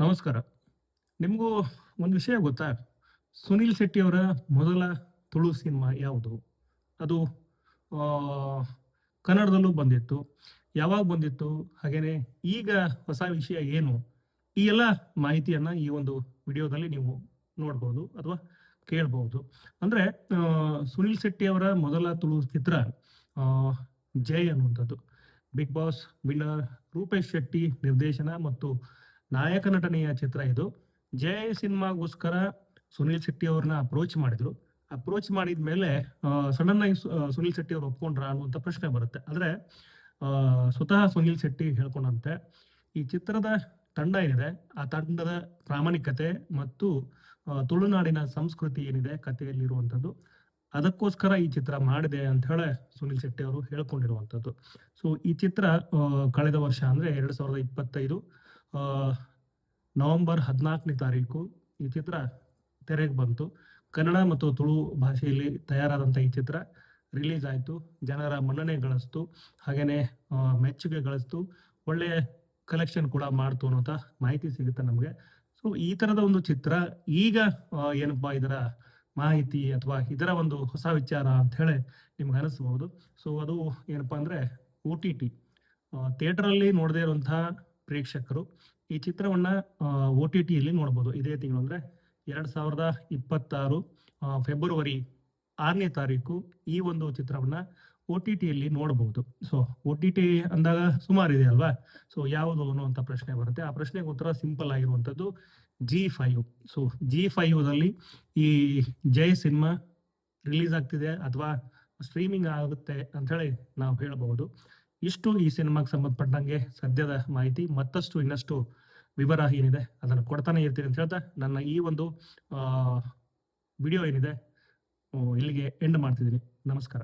ನಮಸ್ಕಾರ. ನಿಮಗೂ ಒಂದು ವಿಷಯ ಗೊತ್ತಾ? ಸುನಿಲ್ ಶೆಟ್ಟಿ ಅವರ ಮೊದಲ ತುಳು ಸಿನಿಮಾ ಯಾವುದು? ಅದು ಕನ್ನಡದಲ್ಲೂ ಬಂದಿತ್ತು, ಯಾವಾಗ ಬಂದಿತ್ತು, ಹಾಗೇನೆ ಈಗ ಹೊಸ ವಿಷಯ ಏನು? ಈ ಎಲ್ಲ ಮಾಹಿತಿಯನ್ನ ಈ ಒಂದು ವಿಡಿಯೋದಲ್ಲಿ ನೀವು ನೋಡ್ಬೋದು ಅಥವಾ ಕೇಳ್ಬೋದು. ಅಂದ್ರೆ ಸುನಿಲ್ ಶೆಟ್ಟಿ ಅವರ ಮೊದಲ ತುಳು ಚಿತ್ರ ಜೈ ಅನ್ನುವಂಥದ್ದು. Bigg Boss winner Roopesh Shetty ನಿರ್ದೇಶನ ಮತ್ತು ನಾಯಕ ನಟನೆಯ ಚಿತ್ರ ಇದು. ಜೆ ಸಿನಿಮಾಗೋಸ್ಕರ ಸುನಿಲ್ ಶೆಟ್ಟಿ ಅವ್ರನ್ನ ಅಪ್ರೋಚ್ ಮಾಡಿದ್ರು. ಅಪ್ರೋಚ್ ಮಾಡಿದ ಮೇಲೆ ಸಡನ್ ಆಗಿ ಸುನೀಲ್ ಶೆಟ್ಟಿ ಅವ್ರು ಒಪ್ಕೊಂಡ್ರ ಅನ್ನುವಂಥ ಪ್ರಶ್ನೆ ಬರುತ್ತೆ. ಆದರೆ ಸ್ವತಃ ಸುನಿಲ್ ಶೆಟ್ಟಿ ಹೇಳ್ಕೊಂಡಂತೆ, ಈ ಚಿತ್ರದ ತಂಡ ಏನಿದೆ? ಆ ತಂಡದ ಪ್ರಾಮಾಣಿಕತೆ ಮತ್ತು ತುಳುನಾಡಿನ ಸಂಸ್ಕೃತಿ ಏನಿದೆ ಕಥೆಯಲ್ಲಿರುವಂಥದ್ದು ಅದಕ್ಕೋಸ್ಕರ ಈ ಚಿತ್ರ ಮಾಡಿದೆ ಅಂತ ಹೇಳಿ ಸುನಿಲ್ ಶೆಟ್ಟಿ ಅವರು ಹೇಳ್ಕೊಂಡಿರುವಂಥದ್ದು. ಸೊ ಈ ಚಿತ್ರ ಕಳೆದ ವರ್ಷ ಅಂದ್ರೆ ಎರಡ್ ಸಾವಿರದ ಇಪ್ಪತ್ತೈದು ನವೆಂಬರ್ ಹದಿನಾಲ್ಕನೇ ತಾರೀಕು ಈ ಚಿತ್ರ ತೆರೆಗೆ ಬಂತು. ಕನ್ನಡ ಮತ್ತು ತುಳು ಭಾಷೆಯಲ್ಲಿ ತಯಾರಾದಂಥ ಈ ಚಿತ್ರ ರಿಲೀಸ್ ಆಯಿತು. ಜನರ ಮನ್ನಣೆ ಗಳಿಸ್ತು. ಹಾಗೇನೆ ಆ, ಮೆಚ್ಚುಗೆ ಗಳಿಸ್ತು. ಒಳ್ಳೆಯ ಕಲೆಕ್ಷನ್ ಕೂಡ ಮಾಡ್ತು ಅನ್ನೋಂಥ ಮಾಹಿತಿ ಸಿಗುತ್ತೆ ನಮಗೆ. ಸೊ ಈ ತರದ ಒಂದು ಚಿತ್ರ ಈಗ ಏನಪ್ಪ ಏನಪ್ಪಾ ಇದರ ಮಾಹಿತಿ ಅಥವಾ ಇದರ ಒಂದು ಹೊಸ ವಿಚಾರ ಅಂತ ಹೇಳಿ ನಿಮ್ಗೆ ಅನಿಸ್ಬಹುದು ಸೊ ಅದು ಏನಪ್ಪಾ ಅಂದ್ರೆ ಓ ಟಿ ಟಿ. ಥಿಯೇಟರಲ್ಲಿ ನೋಡದೇ ಇರುವಂತಹ ಪ್ರೇಕ್ಷಕರು ಈ ಚಿತ್ರವನ್ನ ಓ ಟಿ ಟಿಯಲ್ಲಿ ನೋಡಬಹುದು ಇದೇ ತಿಂಗಳು ಅಂದ್ರೆ ಎರಡ್ ಸಾವಿರದ ಇಪ್ಪತ್ತಾರು ಫೆಬ್ರವರಿ ಆರನೇ ತಾರೀಕು ಈ ಒಂದು ಚಿತ್ರವನ್ನ ಓ ಟಿ ಟಿಯಲ್ಲಿ ನೋಡಬಹುದು ಸೊ ಓ ಟಿ ಟಿ ಅಂದಾಗ ಸುಮಾರು ಇದೆ ಅಲ್ವಾ? ಸೊ ಯಾವುದು ಅನ್ನುವಂತ ಪ್ರಶ್ನೆ ಬರುತ್ತೆ. ಆ ಪ್ರಶ್ನೆಗೆ ಉತ್ತರ ಸಿಂಪಲ್ ಆಗಿರುವಂಥದ್ದು ಜಿ ಫೈವ್. ಸೊ ಜಿ ಫೈವ್ದಲ್ಲಿ ಈ ಜೈ ಸಿನಿಮಾ ರಿಲೀಸ್ ಆಗ್ತಿದೆ ಅಥವಾ ಸ್ಟ್ರೀಮಿಂಗ್ ಆಗುತ್ತೆ ಅಂತ ಹೇಳಿ ನಾವು ಹೇಳಬಹುದು. ಇಷ್ಟು ಈ ಸಿನಿಮಾಗೆ ಸಂಬಂಧಪಟ್ಟಂಗೆ ಸದ್ಯದ ಮಾಹಿತಿ, ಮತ್ತಷ್ಟು ಇನ್ನಷ್ಟು ವಿವರ ಏನಿದೆ ಅದನ್ನು ಕೊಡ್ತಾನೆ ಇರ್ತೀನಿ ಅಂತ ಹೇಳ್ತಾ, ನನ್ನ ಈ ಒಂದು ವಿಡಿಯೋ ಏನಿದೆ ಇಲ್ಲಿಗೆ ಎಂಡ್ ಮಾಡ್ತಿದ್ದೀನಿ. ನಮಸ್ಕಾರ.